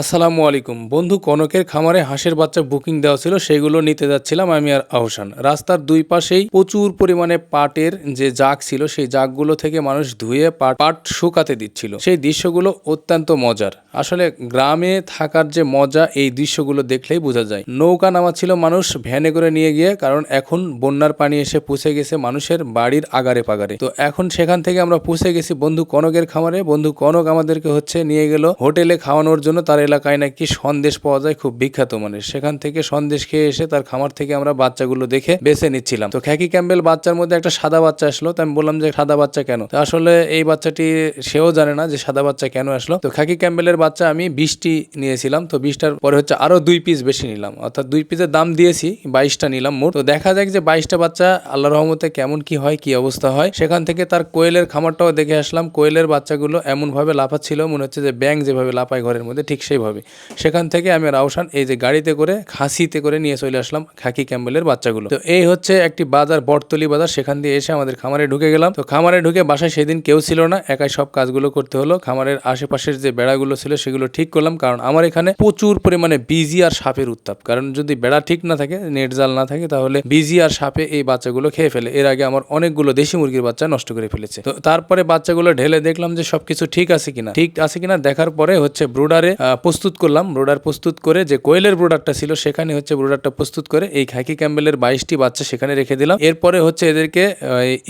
আসসালামু আলাইকুম। বন্ধু, কনকের খামারে হাঁসের বাচ্চা বুকিং দেওয়া ছিল, সেগুলো নিতে যাচ্ছিলাম আমি আর আহসান। রাস্তার দুই পাশেই প্রচুর পরিমাণে পাটের যে জাগ ছিল, সেই জাগগুলো থেকে মানুষ ধুয়ে পাট পাট শুকাতে দিচ্ছিল। সেই দৃশ্যগুলো অত্যন্ত মজার। আসলে গ্রামে থাকার যে মজা, এই দৃশ্যগুলো দেখলেই বোঝা যায়। নৌকা নামাচ্ছিল মানুষ ভ্যানে করে নিয়ে গিয়ে, কারণ এখন বন্যার পানি এসে পুষে গেছে মানুষের বাড়ির আগারে পাগারে তো এখন সেখান থেকে আমরা পুষে গেছি বন্ধু কনকের খামারে। বন্ধু কনক আমাদেরকে হচ্ছে নিয়ে গেল হোটেলে খাওয়ানোর জন্য, তার এলাকায় নাকি সন্দেশ পাওয়া যায়, খুব বিখ্যাত মানে সেখান থেকে সন্দেশ খেয়ে এসে তার খামার থেকে আমরা বাচ্চাগুলো দেখে বেছে নিচ্ছিলাম। তো খ্যাকি ক্যাম্বেল বাচ্চার মধ্যে একটা সাদা বাচ্চা আসলো, তো আমি বললাম যে, সাদা বাচ্চা কেন? তো আসলে এই বাচ্চাটি সেও জানে না যে, সাদা বাচ্চা কেন আসলো। তো খ্যাকি ক্যাম্বেলের বাচ্চা আমি বিশটি নিয়েছিলাম, তো বিশটার পরে হচ্ছে আরও দুই পিস বেশি নিলাম। অর্থাৎ দুই পিসের দাম দিয়েছি, বাইশটা নিলাম মোট। তো দেখা যাক যে, বাইশটা বাচ্চা আল্লাহ রহমতে কেমন কি হয়, কি অবস্থা হয়। সেখান থেকে তার কোয়েলের খামারটাও দেখে আসলাম। কোয়েলের বাচ্চাগুলো এমন ভাবে লাফাচ্ছিল, মনে হচ্ছে যে ব্যাং যেভাবে লাফায় ঘরের মধ্যে, ঠিক সেইভাবে। সেখান থেকে আমি রাউসান এই যে গাড়িতে করে, খাসিতে করে নিয়ে চলে আসলাম খাকি ক্যাম্বেলের বাচ্চাগুলো। তো এই হচ্ছে একটি বাজার, বটতলি বাজার। সেখান দিয়ে এসে আমাদের খামারে ঢুকে গেলাম। তো খামারে ঢুকে বাসায় সেদিন কেউ ছিল না। একাই সব কাজগুলো করতে হলো। খামারের আশেপাশের যে বেড়াগুলো ছিল সেগুলো ঠিক করলাম। কারণ আমার এখানে প্রচুর পরিমাণে বিজি আর সাপের উত্তাপ। কারণ যদি বেড়া ঠিক না থাকে, নেট জাল না থাকে, তাহলে বিজি আর সাপে এই বাচ্চাগুলো খেয়ে ফেলে। এর আগে আমার অনেকগুলো দেশি মুরগির বাচ্চা নষ্ট করে ফেলেছে। তো তারপরে বাচ্চাগুলো ঢেলে দেখলাম যে সবকিছু ঠিক আছে কিনা। ঠিক আছে কিনা দেখার পরে হচ্ছে ব্রুডারে প্রস্তুত করলাম ব্রুডার প্রস্তুত করে যে কোয়েলের ব্রুডারটা ছিল সেখানে হচ্ছে ব্রুডারটা প্রস্তুত করে এই খাকি ক্যাম্বেলের বাইশটি বাচ্চা সেখানে রেখে দিলাম। এরপরে হচ্ছে এদেরকে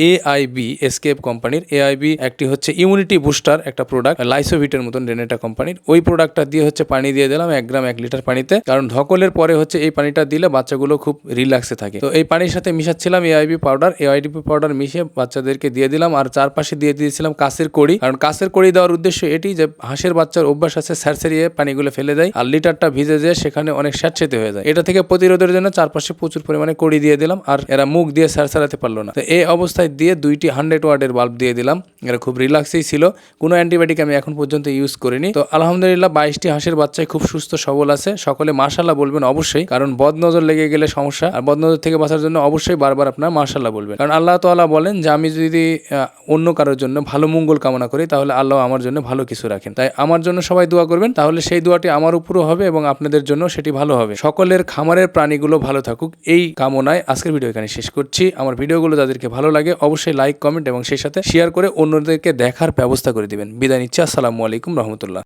এ আই বি এসকেপ কোম্পানির এ আই বি একটি হচ্ছে ইমিউনিটি বুস্টার একটা প্রোডাক্ট লাইসোভিটের মতন রেনেটা কোম্পানির। ওই প্রোডাক্টটা দিয়ে হচ্ছে পানি দিয়ে দিলাম, এক গ্রাম, এক লিটার পানিতে। কারণ ধকলের পরে হচ্ছে এই পানিটা দিলে বাচ্চাগুলো খুব রিল্যাক্সে থাকে। তো এই পানির সাথে মিশাচ্ছিলাম এআইবি পাউডার এআইডিপি পাউডার মিশিয়ে বাচ্চাদেরকে দিয়ে দিলাম আর চারপাশে দিয়ে দিয়েছিলাম কাছের কড়ি। কারণ কাছের কড়ি দেওয়ার উদ্দেশ্য এটি যে হাঁসের বাচ্চার অভ্যাস আছে স্যারসেরিয়ে পানিগুলো ফেলে দেয় আর লিটারটা ভিজে যায় সেখানে অনেক স্যাঁতসেতে হয়ে যায়। এটা থেকে প্রতিরোধের জন্য চারপাশে প্রচুর পরিমাণে কড়ি দিয়ে দিলাম আর এরা মুখ দিয়ে স্যারসারাতে পারল না। তো এই অবস্থায় দিয়ে দুইটি হান্ড্রেড ওয়ার্ডের বাল্ব দিয়ে দিলাম। এরা খুব রিল্যাক্সেই ছিল। কোনো অ্যান্টিবায়োটিক আমি এখন পর্যন্ত ইউজ করিনি। তো আলহামদুলিল্লাহ বাইশটি হাঁসের বাচ্চায় খুব সুস্থ সবল আছে। সকলে মার্শাল্লাহ বলবেন অবশ্যই, কারণ বদনজর লেগে গেলে সমস্যা। আর বদনজর থেকে বাঁচার জন্য অবশ্যই বারবার আপনার মার্শাল্লাহ বলবেন। কারণ আল্লাহ তাআলা বলেন যে, আমি যদি অন্য কারোর জন্য ভালো মঙ্গল কামনা করি, তাহলে আল্লাহ আমার জন্য ভালো কিছু রাখেন। তাই আমার জন্য সবাই দোয়া করবেন। তাহলে সেই দোয়াটি আমার উপরও হবে এবং আপনাদের জন্য সেটি ভালো হবে। সকলের খামারের প্রাণীগুলো ভালো থাকুক। এই কামনায় আজকের ভিডিও এখানে শেষ করছি। আমার ভিডিওগুলো যাদেরকে ভালো লাগে অবশ্যই লাইক, কমেন্ট এবং সেই সাথে শেয়ার করে অন্যদেরকে দেখার ব্যবস্থা করে দিবেন। বিদায় নিচ্ছি। আসসালামু আলাইকুম রহমতুল্লাহ।